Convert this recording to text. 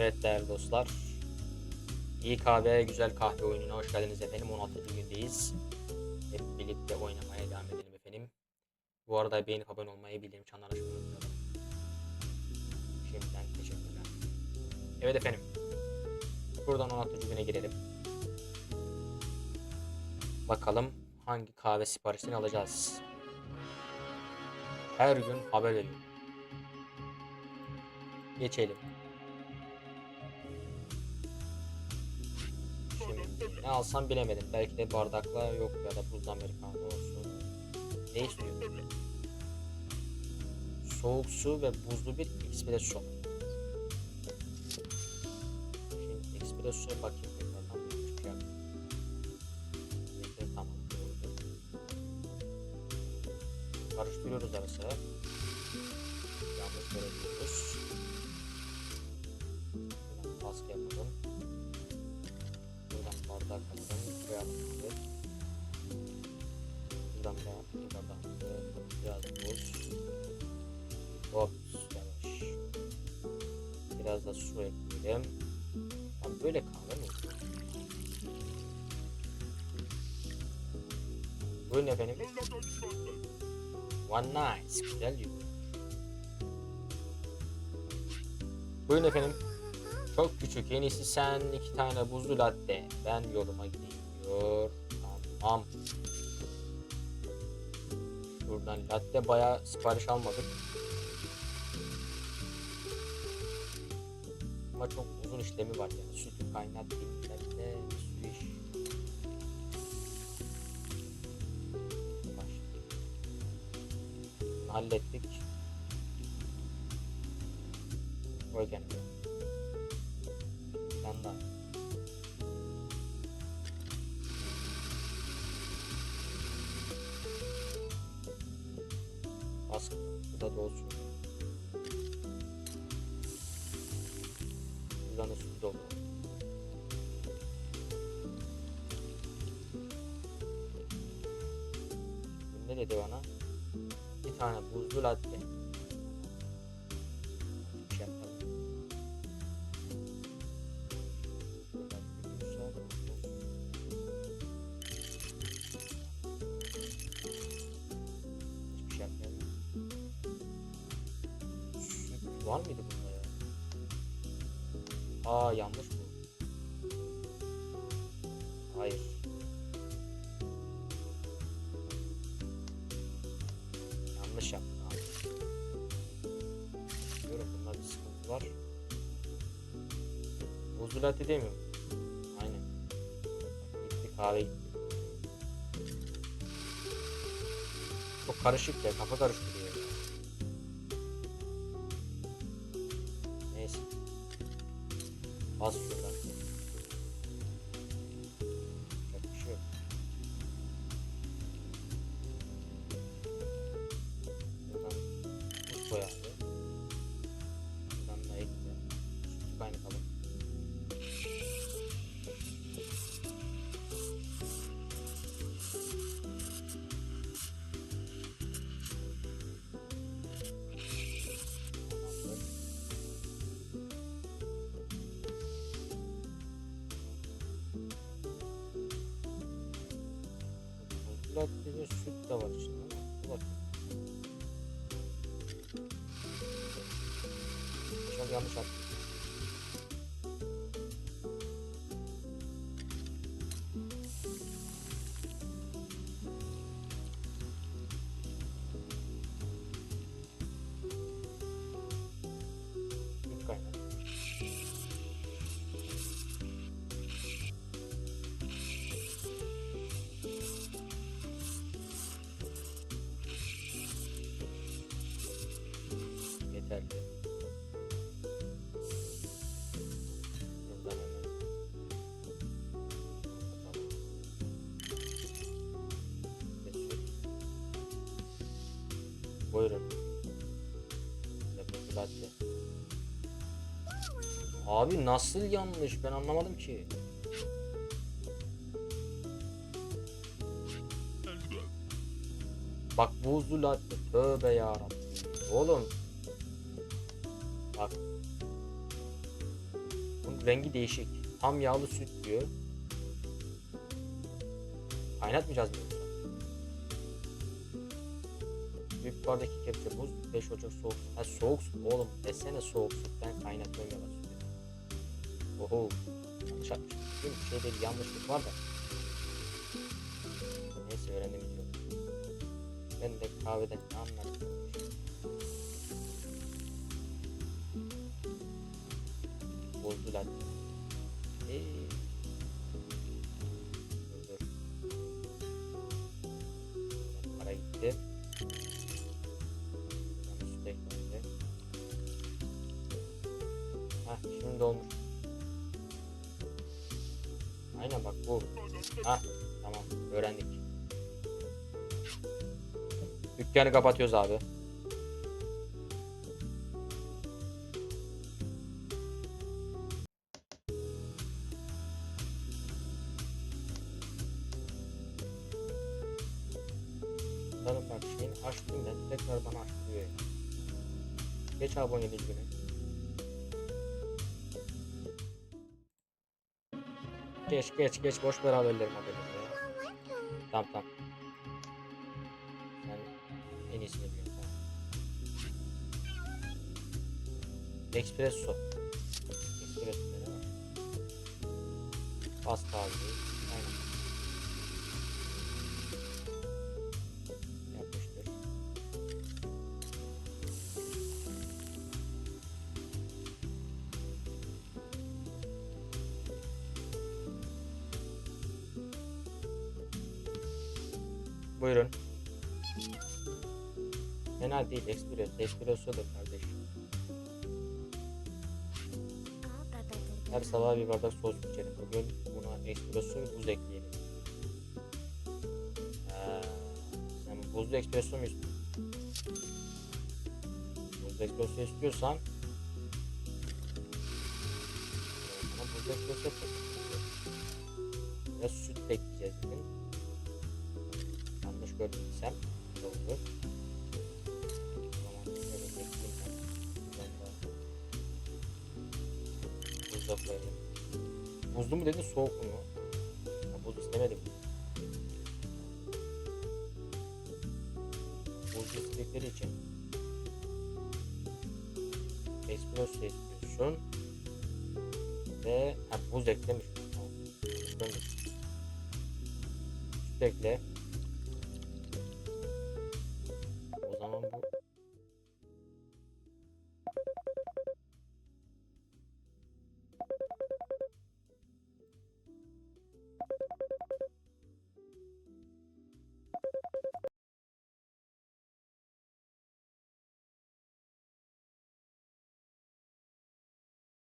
Evet değerli dostlar. İyi kahve, güzel kahve oyununa hoş geldiniz efendim. 16. gündeyiz. Hep birlikte oynamaya devam edelim efendim. Bu arada beğenip abone olmayı, bildirim çanları açmayı unutmayalım. Şimdiden teşekkürler. Evet efendim. Buradan 16. güne girelim. Bakalım hangi kahve siparişini alacağız. Her gün haber veriyor. Geçelim. Ne alsam bilemedim. Belki de bardakla yok ya da buzlu americano olsun. Ne istiyorsun? Soğuk su ve buzlu bir espresso. Şimdi espresso'ya bakayım. Karıştırıyoruz ara sıra. Yanlış görebiliyoruz. Baskı yapalım. Buradan bardak atalım. Koyalım abi. Buradan da bardağımızı biraz buz. Hop yavaş. Biraz da su ekleyelim. Abi böyle kahve mi? olur? Buyurun efendim. One nice. Güzel diyor. Buyurun efendim. Çok küçük. En iyisi sen iki tane buzlu latte. Ben yoluma gideyim diyor. Tamam. Şuradan latte bayağı sipariş almadık. Ama çok uzun işlemi var yani. Sütü kaynat. Bir sürü iş. Hallettik. Koy kendine. Bas. Bu da dolsun. Buradan da süt dolu. Ne dedi bana? Bir tane buzlu latte. Var mıydı bunda ya? Aa yanlış bu. Hayır. Yanlış yaptım abi. Diyorum bunda bir sıkıntı var. Buzlu demiyorum. Aynen. Gitti kahve gitti. Çok karışık ya kafa karıştırıyor. 맞습니다. Ve süt de var içinde dur bakayım. İnşallah yanlış attım. Buyurun. Bu latte. Abi nasıl yanlış ben anlamadım ki. Bak buzlu latte. Tövbe yarabbim. Oğlum. Bak. rengi değişik. Tam yağlı süt diyor. Kaynatmayacağız mı bardaki kepçe buz, 5 ocak soğuk. Ha soğuk su. Oğlum desene soğuk süt. Ben kaynatıyorum yalan sütü. Oho. Yanlış. Değil mi? Bir şey yanlışlık var da. Neyse öğrendim iyi oldu. Ben de kahveden ne anladım. Bozdu latte. Eee. Para gitti. Şimdi olmuş. Aynen bak bu. Hah tamam öğrendik. Dükkanı kapatıyoruz abi. Bunların bak şeyini açtım ben tekrar bana açtırıyor ya. Geç abonelik günü. Geç geç geç boş ver haberlerim haberleri ya. Tamam tamam. Sen en iyisini biliyorsun tamam. Espresso. Espresso ne var? Pasta abi. Buyurun. Fena değil espresso. Espresso'dur kardeş. Her sabah bir bardak sos içelim. Bugün buna espresso buz ekleyelim. Ha, sen buzlu espresso mu istiyorsun? Buzlu espresso istiyorsan buzlu espresso yapalım. Biraz süt ekleyeceğiz bugün. Buradan da Buzda. Buzlu mu dedin soğuk mu? Buz istemedim. Buzlu istedikleri için espresso istiyorsun ve ha, buz eklemiş. Süt ekle.